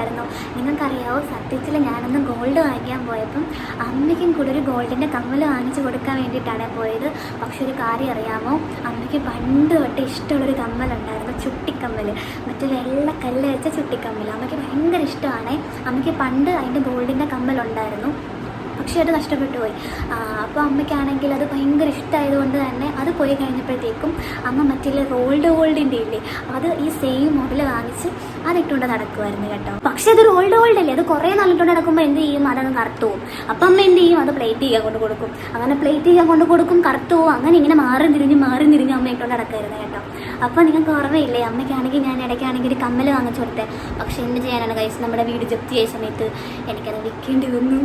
കൊടുത്തില്ലായിരുന്നോ നിങ്ങൾക്കറിയാവോ സത്യത്തിൽ ഞാനൊന്ന് ഗോൾഡ് വാങ്ങിക്കാൻ പോയപ്പം അമ്മയ്ക്കും കൂടെ ഒരു ഗോൾഡിന്റെ കമ്മൽ വാങ്ങിച്ചു കൊടുക്കാൻ വേണ്ടിയിട്ടാണ് പോയത്. പക്ഷെ ഒരു കാര്യം അറിയാമോ? അമ്മയ്ക്ക് പണ്ട് തൊട്ട് ഇഷ്ടമുള്ളൊരു കമ്മലുണ്ടായിരുന്നു ചുട്ടിക്കമ്മൽ മറ്റേ വെള്ള കല്ല് വെച്ച ചുട്ടിക്കമ്മൽ അമ്മയ്ക്ക് ഭയങ്കര ഇഷ്ടമാണ്. അമ്മയ്ക്ക് പണ്ട് അതിന്റെ ഗോൾഡിന്റെ കമ്മലുണ്ടായിരുന്നു. പക്ഷേ അത് നഷ്ടപ്പെട്ടു പോയി. അപ്പോൾ അമ്മയ്ക്കാണെങ്കിൽ അത് ഭയങ്കര ഇഷ്ടമായതുകൊണ്ട് തന്നെ അത് പോയി കഴിഞ്ഞപ്പോഴത്തേക്കും അമ്മ മറ്റേ റോൾഡ് ഗോൾഡിന്റെ ഇല്ലേ അത് ഈ സെയിം മോഡൽ വാങ്ങിച്ച് അതിട്ടുകൊണ്ട് നടക്കുമായിരുന്നു കേട്ടോ. പക്ഷെ അതൊരു ഓൾഡ് ഓൾഡ് അല്ലേ? അത് കുറേ നാളിട്ടുകൊണ്ട് നടക്കുമ്പോൾ എന്ത് ചെയ്യും? അതങ്ങ് കറുത്തു പോകും അപ്പം അമ്മ എന്ത് ചെയ്യും? അത് പ്ലേറ്റ് ചെയ്യാൻ കൊണ്ട് കൊടുക്കും. അങ്ങനെ പ്ലേറ്റ് ചെയ്യാൻ കൊണ്ട് കൊടുക്കും കറുത്തു അങ്ങനെ ഇങ്ങനെ മാറി തിരിഞ്ഞ് മാറി തിരിഞ്ഞ് അമ്മ ഇട്ടുകൊണ്ട് നടക്കായിരുന്നു കേട്ടോ. അപ്പോൾ നിങ്ങൾക്ക് ഓർമ്മയില്ലേ? അമ്മയ്ക്കാണെങ്കിൽ ഞാൻ ഇടയ്ക്കാണെങ്കിൽ ഒരു കമ്മൽ വാങ്ങിച്ചു കൊടുത്തേ. പക്ഷെ എന്ത് ചെയ്യാനാണ് കൈസ് നമ്മുടെ വീട് ജപ്തി ചെയ്ത സമയത്ത് എനിക്കത് വിൽക്കേണ്ടി വന്നു.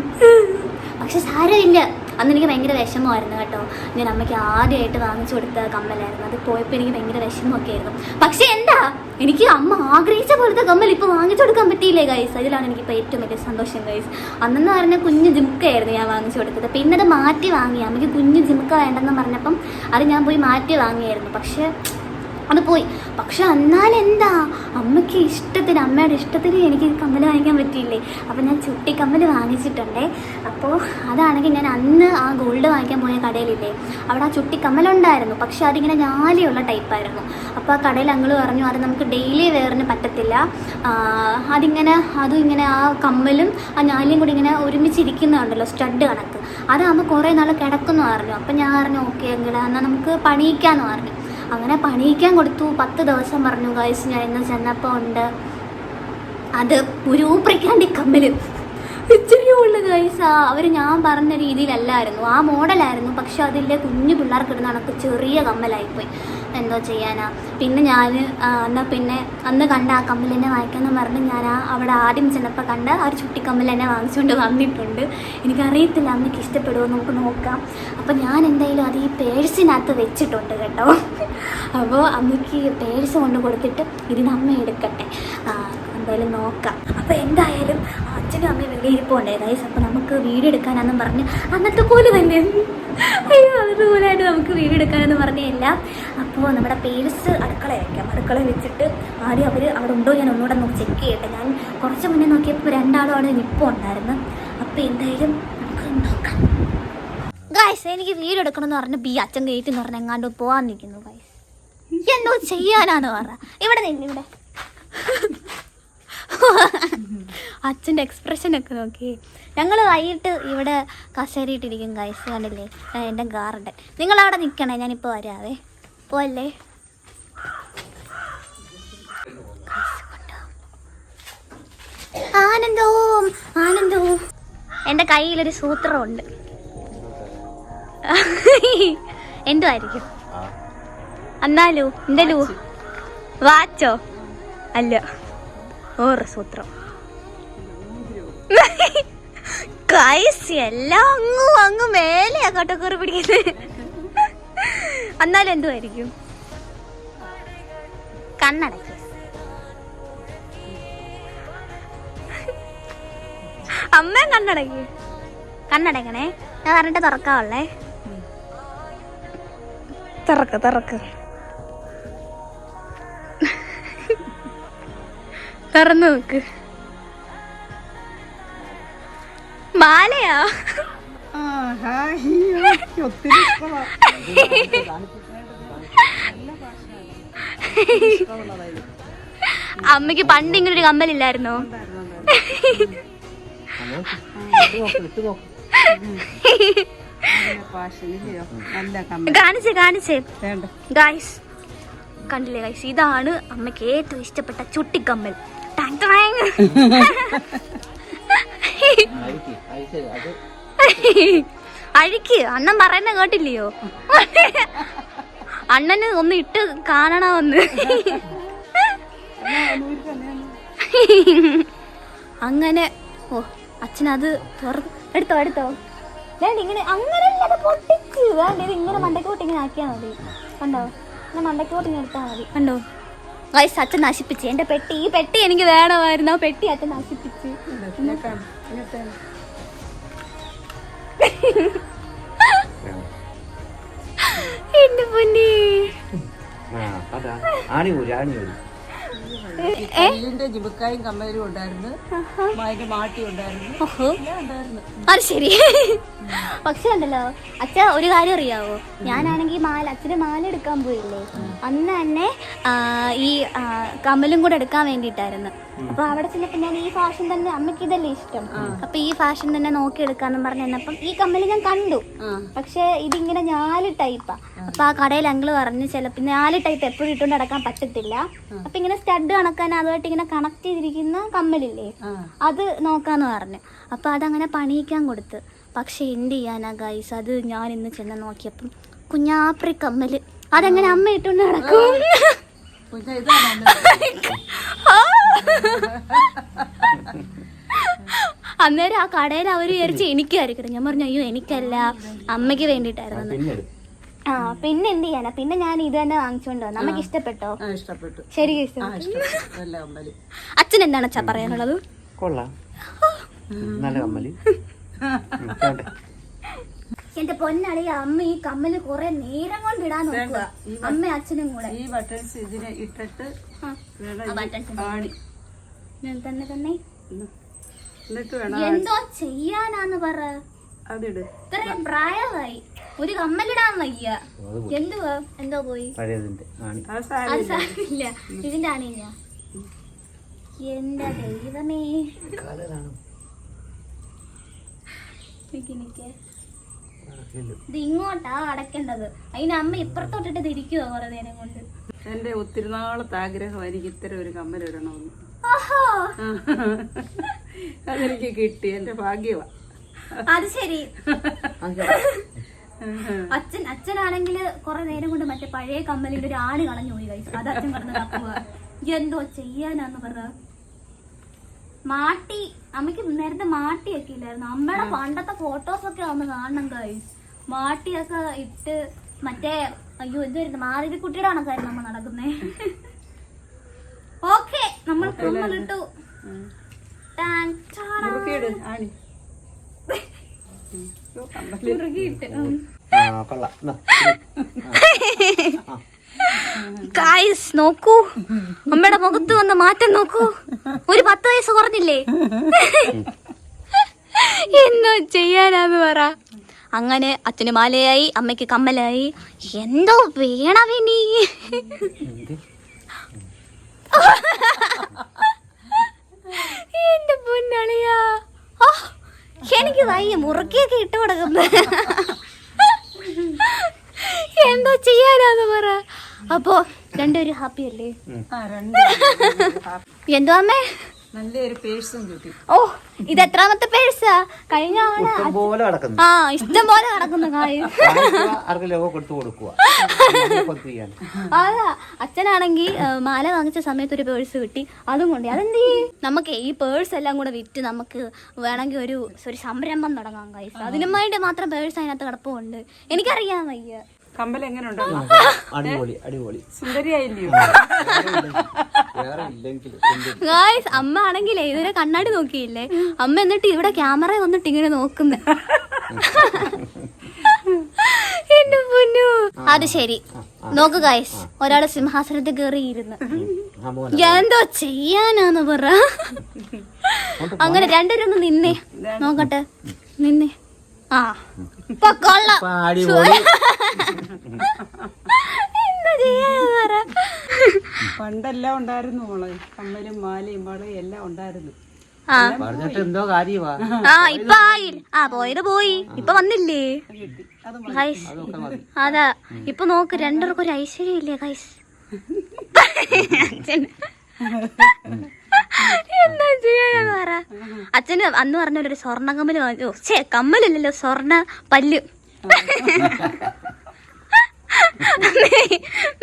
പക്ഷെ സാരമില്ല. അന്ന് എനിക്ക് ഭയങ്കര വിഷമമായിരുന്നു കേട്ടോ. ഞാൻ അമ്മയ്ക്ക് ആദ്യമായിട്ട് വാങ്ങിച്ചു കൊടുത്ത കമ്മലായിരുന്നു. അത് പോയപ്പോൾ എനിക്ക് ഭയങ്കര വിഷമമൊക്കെ ആയിരുന്നു. പക്ഷേ എന്താ? എനിക്ക് അമ്മ ആഗ്രഹിച്ച പോലത്തെ കമ്മൽ ഇപ്പോൾ വാങ്ങിച്ചു കൊടുക്കാൻ പറ്റിയില്ലേ ഗൈസ് അതിലാണ് എനിക്കിപ്പോൾ ഏറ്റവും വലിയ സന്തോഷം ഗൈസ് അന്നെന്ന് പറഞ്ഞ കുഞ്ഞു ജിംക്കയായിരുന്നു ഞാൻ വാങ്ങിച്ചു കൊടുത്തത്. പിന്നെ അത് മാറ്റി വാങ്ങി. അമ്മയ്ക്ക് കുഞ്ഞു ജിംക്ക വേണ്ടെന്ന് പറഞ്ഞപ്പം അത് ഞാൻ പോയി മാറ്റി വാങ്ങിയായിരുന്നു. പക്ഷേ അത് പോയി. പക്ഷെ എന്നാലെന്താ? അമ്മയ്ക്ക് ഇഷ്ടത്തിന് അമ്മയുടെ ഇഷ്ടത്തിന് എനിക്ക് കമ്മൽ വാങ്ങിക്കാൻ പറ്റിയില്ലേ? അപ്പോൾ ഞാൻ ചുട്ടി കമ്മൽ വാങ്ങിച്ചിട്ടുണ്ടേ. അപ്പോൾ അതാണെങ്കിൽ ഞാൻ അന്ന് ആ ഗോൾഡ് വാങ്ങിക്കാൻ പോയ കടയിലില്ലേ? അവിടെ ആ ചുട്ടി കമ്മലുണ്ടായിരുന്നു പക്ഷെ അതിങ്ങനെ ഞാലിയുള്ള ടൈപ്പായിരുന്നു അപ്പോൾ ആ കടയിൽ അങ്ങൾ പറഞ്ഞു അത് നമുക്ക് ഡെയിലി വെയറിന് പറ്റത്തില്ല. അതിങ്ങനെ അതും ഇങ്ങനെ ആ കമ്മലും ആ ഞാലിയും കൂടി ഇങ്ങനെ ഒരുമിച്ചിരിക്കുന്നുണ്ടല്ലോ സ്റ്റഡ് കണക്ക്. അതാകുമ്പോൾ കുറേ നാൾ കിടക്കുന്നു പറഞ്ഞു. അപ്പം ഞാൻ പറഞ്ഞു ഓക്കെ എങ്ങനെ എന്നാൽ നമുക്ക് പണിയിക്കാമെന്ന് പറഞ്ഞു. അങ്ങനെ പണിയിക്കാൻ കൊടുത്തു. പത്ത് ദിവസം പറഞ്ഞു ഗൈസ് ഞാൻ ഇന്ന് ചെന്നപ്പോൾ ഉണ്ട്. അത് ഉരൂപ്രിക്കാണ്ടി കമ്മിൽ ഇച്ചിരി ഉള്ളു ഗൈസ് അവർ ഞാൻ പറഞ്ഞ രീതിയിലല്ലായിരുന്നു. ആ മോഡലായിരുന്നു പക്ഷെ അതിന്റെ കുഞ്ഞു പിള്ളേർക്കിടുന്ന കണക്ക് ചെറിയ കമ്മലായിപ്പോയി. എന്തോ ചെയ്യാനാ. പിന്നെ ഞാൻ എന്നാൽ പിന്നെ അന്ന് കണ്ട ആ കമ്പിൽ തന്നെ വാങ്ങിക്കാമെന്ന് പറഞ്ഞ് ഞാൻ ആ അവിടെ ആദ്യം ചെന്നപ്പോൾ കണ്ട ആ ഒരു ചുട്ടിക്കമ്മൽ തന്നെ വാങ്ങിച്ചുകൊണ്ട് വന്നിട്ടുണ്ട്. എനിക്കറിയത്തില്ല അമ്മയ്ക്ക് ഇഷ്ടപ്പെടുമോ നമുക്ക് നോക്കാം. അപ്പോൾ ഞാൻ എന്തായാലും അത് ഈ പേഴ്സിനകത്ത് വെച്ചിട്ടുണ്ട് കേട്ടോ. അപ്പോൾ അമ്മയ്ക്ക് പേഴ്സ് കൊണ്ട് കൊടുത്തിട്ട് ഇതിന് അമ്മ എടുക്കട്ടെ. എന്തായാലും നോക്കാം. അപ്പോൾ എന്തായാലും അച്ഛനും അമ്മയും വലിയ ഇരിപ്പുണ്ടേ ഗൈസ് അപ്പോൾ നമുക്ക് വീഡിയോ എടുക്കാനാണെന്നും പറഞ്ഞ് അന്നത്തെ പോലെ തന്നെ. അയ്യോ അതുപോലെയായിട്ട് നമുക്ക് വീഡിയോ എടുക്കാനെന്ന് പറഞ്ഞില്ല. അപ്പോൾ നമ്മുടെ പേഴ്സ് അടുക്കള വയ്ക്കാം അടുക്കള വെച്ചിട്ട് ആദ്യം അവർ അവിടെ ഉണ്ടോ ഞാൻ ഒന്നുകൂടെ നോക്കി ചെക്ക് ചെയ്യട്ടെ. ഞാൻ കുറച്ച് മുന്നേ നോക്കിയപ്പോൾ രണ്ടാളും അവിടെ നിൽപ്പുണ്ടായിരുന്നു അപ്പോൾ എന്തായാലും നമുക്ക് നോക്കാം. ഗായ്സ് എനിക്ക് വീഡിയോ എടുക്കണം എന്ന് പറഞ്ഞ് ബി അച്ഛൻ കയറ്റി എന്ന് പറഞ്ഞ് എങ്ങാണ്ട് പോകാൻ നിൽക്കുന്നു ഗായ്സ് എന്തോ ചെയ്യാനാണ് പറ. ഇവിടെ നിന്ന് ഇവിടെ. അച്ഛന്റെ എക്സ്പ്രഷനൊക്കെ നോക്കി. ഞങ്ങൾ വൈകിട്ട് ഇവിടെ കസേരയിട്ടിരിക്കും ഗൈസ് കണ്ടില്ലേ? എന്റെ ഗാർഡൻ. നിങ്ങൾ അവിടെ നിൽക്കണേ ഞാനിപ്പോൾ വരാവേ. പോവല്ലേ? ആനന്ദവും ആനന്ദവും എന്റെ കയ്യിലൊരു സൂത്രമുണ്ട്. എന്തുമായിരിക്കും എന്നാലോ എന്റെ ലൂ. വാച്ചോ? അല്ല ഓറ് സൂത്രം. കൈസ് എല്ലാം അങ്ങും അങ്ങ് മേലെയാ കട്ടക്കറി പിടിക്കുന്നത് എന്നാലും എന്തുമായിരിക്കും കണ്ണടയ്ക്ക്. അമ്മ കണ്ണടയ്ക്ക്. കണ്ണടയ്ക്കണേ. ഞാൻ പറഞ്ഞിട്ട് തുറക്കാവുള്ളേ തുറക്ക തുറക്ക. തുറന്നു നോക്ക്. ഇഷ്ടമാ. അമ്മയ്ക്ക് പണ്ട് ഇങ്ങനെ ഒരു കമ്മലില്ലായിരുന്നോ. കാണിച്ചേ കാണിച്ചേ. ഗായ്സ് കണ്ടില്ലേ ഗായ്സ് ഇതാണ് അമ്മയ്ക്ക് ഏറ്റവും ഇഷ്ടപ്പെട്ട ചുട്ടിക്കമ്മൽ ടാങ് ടാങ്. അഴിക്ക് അണ്ണൻ പറയുന്ന കേട്ടില്ലയോ? അണ്ണന് ഒന്ന് ഇട്ട് കാണണമെന്ന് അങ്ങനെ ഓ അച്ഛനത് തുറ- എടുത്തോ എടുത്തോ. വേണ്ട ഇങ്ങനെ അങ്ങനെ അത് പൊട്ടിച്ച് വേണ്ട ഇത് ഇങ്ങനെ മണ്ടക്കോട്ട് ഇങ്ങനെ ആക്കിയാൽ മതി. കണ്ടോ? ഇങ്ങനെ മണ്ടക്കോട്ട് ഇങ്ങനെ എടുത്താൽ മതി. കണ്ടോ? വയസ്സ് അച്ഛൻ നശിപ്പിച്ച്. എന്റെ പെട്ടി ഈ പെട്ടി എനിക്ക് വേണമായിരുന്നു. ആ പെട്ടി അച്ഛൻ നശിപ്പിച്ച്. എന്റെ പൊന്നി ആണി ഊരി ആണി കല്ലിന്റെ ജിബക്കായും കമ്മലും ഉണ്ടായിരുന്നു. അതിന്റെ മാട്ടി ഉണ്ടായിരുന്നു. അത് ശരി. പക്ഷെ ഉണ്ടല്ലോ അച്ഛ ഒരു കാര്യം അറിയാവോ? ഞാനാണെങ്കിൽ മാല അച്ഛന് മാല എടുക്കാൻ പോയില്ലേ? അന്ന് തന്നെ ഈ കമ്മലും കൂടെ എടുക്കാൻ വേണ്ടിയിട്ടായിരുന്നു. അപ്പൊ അവിടെ ചെന്നപ്പോ ഞാൻ ഈ ഫാഷൻ തന്നെ അമ്മയ്ക്ക് ഇതല്ലേ ഇഷ്ടം. അപ്പൊ ഈ ഫാഷൻ തന്നെ നോക്കി എടുക്കാന്ന് പറഞ്ഞു തന്നപ്പം ഈ കമ്മൽ ഞാൻ കണ്ടു. പക്ഷെ ഇതിങ്ങനെ നാല് ടൈപ്പാ അപ്പൊ ആ കടയിൽ അങ്കിൾ പറഞ്ഞു ചിലപ്പോ നാല് ടൈപ്പ് എപ്പോഴും ഇട്ടുകൊണ്ട് നടക്കാൻ പറ്റത്തില്ല. അപ്പൊ ഇങ്ങനെ സ്റ്റഡ് കണക്കാൻ അതുമായിട്ട് ഇങ്ങനെ കണക്ട് ചെയ്തിരിക്കുന്ന കമ്മലില്ലേ? അത് നോക്കാന്ന് പറഞ്ഞു. അപ്പൊ അതങ്ങനെ പണിയിക്കാൻ കൊടുത്ത്. പക്ഷെ എന്ത് ചെയ്യാനാ ഗൈസ് അത് ഞാൻ ഇന്ന് ചെന്ന് നോക്കിയപ്പം കുഞ്ഞാപ്രി കമ്മൽ. അതെങ്ങനെ അമ്മ ഇട്ടുകൊണ്ട് നടക്കും. അന്നേരം ആ കടയിൽ അവർ വിചാരിച്ച് എനിക്കായിരിക്കും. ഞാൻ പറഞ്ഞു അയ്യോ എനിക്കല്ല. അമ്മയ്ക്ക് വേണ്ടിയിട്ടായിരുന്നു. ആ പിന്നെ എന്ത് ചെയ്യാനാ? പിന്നെ ഞാൻ ഇത് തന്നെ വാങ്ങിച്ചോണ്ടോ നമുക്ക് ഇഷ്ടപ്പെട്ടോ? ആ ഇഷ്ടപ്പെട്ടു. ശരി ആ ഇഷ്ടപ്പെട്ടു. ഇഷ്ടപ്പെട്ടു നല്ല കമ്മൽ. അച്ഛൻ എന്താണ് അച്ഛാ പറയാനുള്ളത്? കൊള്ളാം. നല്ല കമ്മൽ. ഉം? എന്റെ പൊന്നളിയ അമ്മ ഈ കമ്മൽ കൊറേ നേരം കൊണ്ട് ഇടാൻ നോക്കുക അമ്മ അച്ഛനും കൂടെ. ഈ ബട്ടൺസ് ഇതിനെ ഇട്ടിട്ട് ആ, വേണം ആ ഈ buttons ആണി ഞാൻ തന്നെ തന്നെ. ഉം. എന്നിട്ട് വേണം എന്തോ ചെയ്യാനാന്ന് പറ. അതിട്. ഇത്രയും പ്രായമായി. ഒരു കമ്മലിടാൻ വയ്യ. എന്തുവാ? എന്തോ പോയി? അത് സാരി സാരമില്ല. ഇതിന്റെ ആണില്ല എന്റെ ദൈവമേ. ഇത് ഇങ്ങോട്ടാ അടക്കേണ്ടത്. അതിന് അമ്മ ഇപ്പുറത്തോട്ടിട്ട് തിരിക്കുക കുറെ നേരം കൊണ്ട്. എന്റെ ഒത്തിരി നാളത്തെ ആഗ്രഹം എനിക്ക് ഇത്തരം ഒരു കമ്മൽ ഇടണമെന്ന്. അതെനിക്ക് കിട്ടി. എന്റെ ഭാഗ്യവാ. അത് ശരി. അച്ഛൻ അച്ഛനാണെങ്കിൽ കുറെ നേരം കൊണ്ട് മറ്റേ പഴയ കമ്മലിന്റെ ഒരു ആട് കളഞ്ഞു പോയി കഴിച്ചു അത് അച്ഛൻ കിടന്ന് തപ്പുക എന്തോ ചെയ്യാനാന്ന് പറ. മാട്ടി അമ്മയ്ക്ക് നേരത്തെ മാട്ടിയൊക്കെ ഇല്ലായിരുന്നു. അമ്മയുടെ പണ്ടത്തെ ഫോട്ടോസ് ഒക്കെ ഒന്ന് കാണണം കഴിച്ചു മാട്ടിയൊക്കെ ഇട്ട് മറ്റേ അയ്യോ എന്തായിരുന്നു മാറിയത് കുട്ടിയുടെ കണക്കായിരുന്നു നമ്മൾ നടക്കുന്നേ? ഓക്കെ നമ്മൾ കമ്മലിട്ടു ഇട്ടു. ആണി. ഓ, കമ്മൽ. മുറുകിയിട്ട് എന്നാ, നോക്കൂ. അമ്മയുടെ മുഖത്ത് വന്ന മാറ്റം നോക്കൂ. ഒരു പത്ത് വയസ്സ് കുറഞ്ഞില്ലേ? എന്തോ ചെയ്യാനാന്ന് പറ. അങ്ങനെ അച്ഛന് മാലയായി അമ്മയ്ക്ക് കമ്മലായി. എന്തോ വേണവിനി? എന്റെ പൊന്നളിയാ. എനിക്ക് വയ്യ മുറുക്കിയൊക്കെ ഇട്ട് കൊടുക്കുന്നു എന്തോ ചെയ്യാനാന്ന് പറ. അപ്പോ രണ്ടുപേരും ഹാപ്പി അല്ലേ? ആ രണ്ട് എന്തോ അമ്മേ? നല്ലൊരു പേഴ്സും കിട്ടി. ഓ ഇത് എത്രാമത്തെ പേഴ്സാ? കഴിഞ്ഞ പോലെ കിടക്കുന്നു ആ ഇഷ്ടം പോലെ നടക്കുന്നു അതാ അച്ഛനാണെങ്കിൽ മാല വാങ്ങിച്ച സമയത്ത് ഒരു പേഴ്സ് കിട്ടി. അതും കൊണ്ട് അതെന്ത് നമുക്ക് ഈ പേഴ്സ് എല്ലാം കൂടെ വിറ്റ് നമുക്ക് വേണമെങ്കിൽ ഒരു ഒരു സംരംഭം തുടങ്ങാം കൈസ് അതിനും വേണ്ടി മാത്രം പേഴ്സ് അതിനകത്ത് കിടപ്പുണ്ട്. എനിക്കറിയാൻ വയ്യ. കമ്മൽ എങ്ങനെ ഉണ്ടോ അടിപൊളി അടിപൊളി. സുന്ദരിയായില്ലയോ? ഗായ്സ് അമ്മ ആണെങ്കിലേ ഇതുവരെ കണ്ണാടി നോക്കിയില്ലേ? അമ്മ എന്നിട്ട് ഇവിടെ ക്യാമറ വന്നിട്ട് ഇങ്ങനെ നോക്കുന്ന. എന്റെ പൊന്നു. അത് ശരി. നോക്ക് ഗായ്സ് ഒരാൾ സിംഹാസനത്തിൽ കയറി ഇരുന്ന് ആ മോനെ. എന്തോ ചെയ്യാനാന്ന് പറ. അങ്ങനെ രണ്ടുപേരൊന്ന് നിന്നേ. നോക്കട്ടെ. നിന്നേ. ആ. പണ്ടെല്ലാം ഉണ്ടായിരുന്നു മോളെ. കമ്മലും മാലയും വളയും എല്ലാം ഉണ്ടായിരുന്നു. ആ. പറഞ്ഞിട്ട് എന്തോ കാര്യമാ ആ ഇപ്പൊ ആ പോയത് പോയി. ഇപ്പൊ വന്നില്ലേ? ഗൈസ് അതൊക്കെ മതി. അതാ. ഇപ്പൊ നോക്ക് രണ്ടുപേർക്കും ഒരു ഐശ്വര്യം ഇല്ലേ ഗൈസ് എന്താ ചെയ്യാന്ന് പറ. അച്ഛന് അന്ന് പറഞ്ഞ ഒരു സ്വർണ കമ്മൽ വാങ്ങിച്ചു ഛേ കമ്മലില്ലല്ലോ സ്വർണ പല്ല്.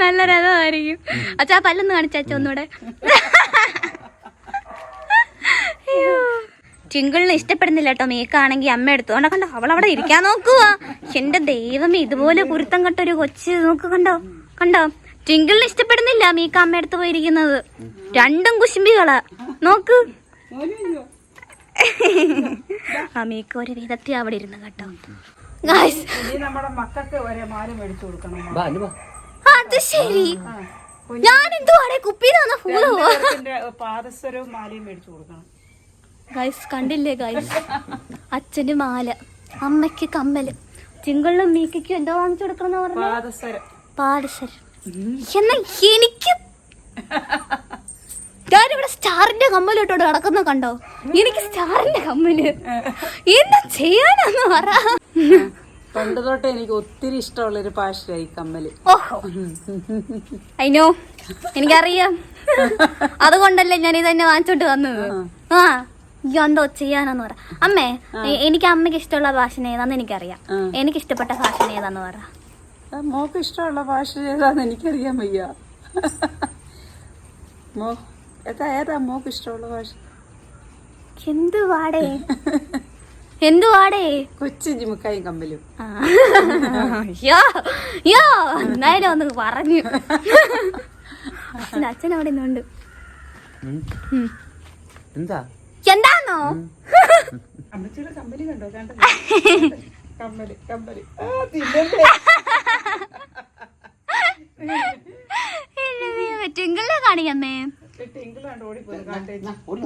നല്ല രസമായിരിക്കും. അച്ഛാ പല്ലൊന്ന് കാണിച്ച അച്ഛ ഒന്നൂടെ. ചിങ്കിളിന് ഇഷ്ടപ്പെടുന്നില്ല കേട്ടോ മേക്കാണെങ്കിൽ അമ്മ എടുത്തു. കണ്ടോ അവൾ അവിടെ ഇരിക്കാൻ നോക്കുക എന്റെ ദൈവമേ ഇതുപോലെ കുരുത്തം കെട്ടൊരു കൊച്ച് നോക്ക് കണ്ടോ കണ്ടോ? ടിങ്കിളിന് ഇഷ്ടപ്പെടുന്നില്ല മീക്ക അമ്മ എടുത്ത് പോയിരിക്കുന്നത്. രണ്ടും കുശുംബികളാ നോക്ക്. ആ മീക്ക ഒരു വിധത്തിൽ അവിടെ ഇരുന്ന് കേട്ടോ. അത് ശരി. ഞാൻ എന്തുവാടെ കുപ്പിയിൽ വന്ന ഫൂൾ ഗൈസ് കണ്ടില്ലേ ഗൈസ് അച്ഛന് മാല അമ്മയ്ക്ക് കമ്മൽ. ചിങ്കളിലും മീക്കും എന്തോ വാങ്ങിച്ചു കൊടുക്കണം പറഞ്ഞു? പാദസരം എന്നാ എനിക്ക്. ഞാനിവിടെ സ്റ്റാറിന്റെ കമ്മലിട്ടോട് നടക്കുന്ന കണ്ടോ? എനിക്ക് സ്റ്റാറിന്റെ കമ്മൽ. എന്താ ചെയ്യാനാന്ന് പറ. പണ്ട് തൊട്ടേ എനിക്ക് ഒത്തിരി ഇഷ്ടമുള്ള ഒരു പാഷയായി കമ്മൽ. ഓഹോ. അയിനോ എനിക്കറിയാം. അതുകൊണ്ടല്ലേ ഞാൻ ഇതന്നെ വാങ്ങിച്ചോണ്ട് വന്നത്. ആ. എന്തോ ചെയ്യാനെന്ന് പറ. അമ്മേ എനിക്ക് അമ്മയ്ക്ക് ഇഷ്ടമുള്ള ഭാഷ ഏതാന്ന് എനിക്കറിയാം. എനിക്ക് ഇഷ്ടപ്പെട്ട ഭാഷ ഏതാന്ന് പറ. മോക്ക് ഇഷ്ടമുള്ള ഭാഷ ഏതാന്ന് എനിക്കറിയാൻ വയ്യ. മോ ഏതാ ഏതാ മോക്ക് ഇഷ്ടമുള്ള ഭാഷ? എന്തുവാടേ? എന്തുവാടേ? കൊച്ചു ജിമുക്കായും കമ്പലും യോ യോ യ്യോ, എന്തായാലും ഒന്ന് പറഞ്ഞു. അച്ഛൻ അവിടെ നിന്നുണ്ട്. എന്താ? എന്താന്നോ? അമ്മച്ചിയുടെ കണ്ടോ? കണ്ടോ? കമ്മൽ കമ്മൽ ആ, തിന്നണ്ടേ? ട്വിങ്കിളിനെ കാണിക്കമ്മേ.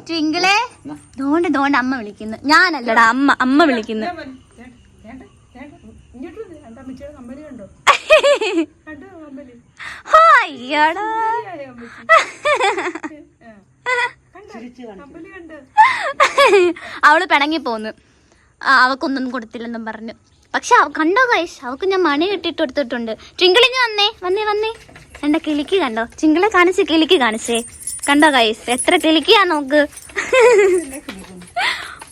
ട്വിങ്കിളെ ദോണ്ട് ദോണ്ട് അമ്മ വിളിക്കുന്നു. ഞാനല്ലടാ അമ്മ അമ്മ വിളിക്കുന്നു. അവൾ പിണങ്ങി പോന്നു. അവക്കൊന്നും കൊടുത്തില്ലെന്നും പറഞ്ഞു. പക്ഷെ കണ്ടോ കൈഷ് അവക്ക് ഞാൻ മണി കെട്ടിട്ട് കൊടുത്തിട്ടുണ്ട്. ട്വിങ്കിളിങ് വന്നേ വന്നേ വന്നേ. എന്റെ കിളിക്ക് കണ്ടോ? ചിങ്കിളെ കാണിച്ച് കിളിക്ക് കാണിച്ചേ. കണ്ടോ കൈസ് എത്ര കിളിക്കാ നോക്ക്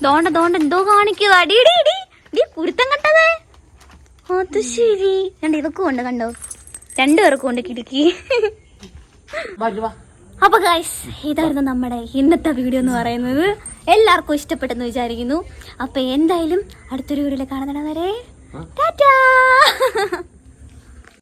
ദോണ്ട ദോണ്ട എന്തോ കാണിക്കുക ഡീ ഇടി ഇടി കുരുത്തം കണ്ടതേ. അത് ശരി. രണ്ട് ഇവക്കും ഉണ്ട് കണ്ടോ? രണ്ടുപേർക്കും ഉണ്ട് കിടുക്കി. അപ്പൊ ഗൈസ് ഇതായിരുന്നു നമ്മുടെ ഇന്നത്തെ വീഡിയോ എന്ന് പറയുന്നത്. എല്ലാവർക്കും ഇഷ്ടപ്പെട്ടെന്ന് വിചാരിക്കുന്നു. അപ്പൊ എന്തായാലും അടുത്തൊരു വീഡിയോയിൽ കാണുന്നവരെ വരെ ടാറ്റാ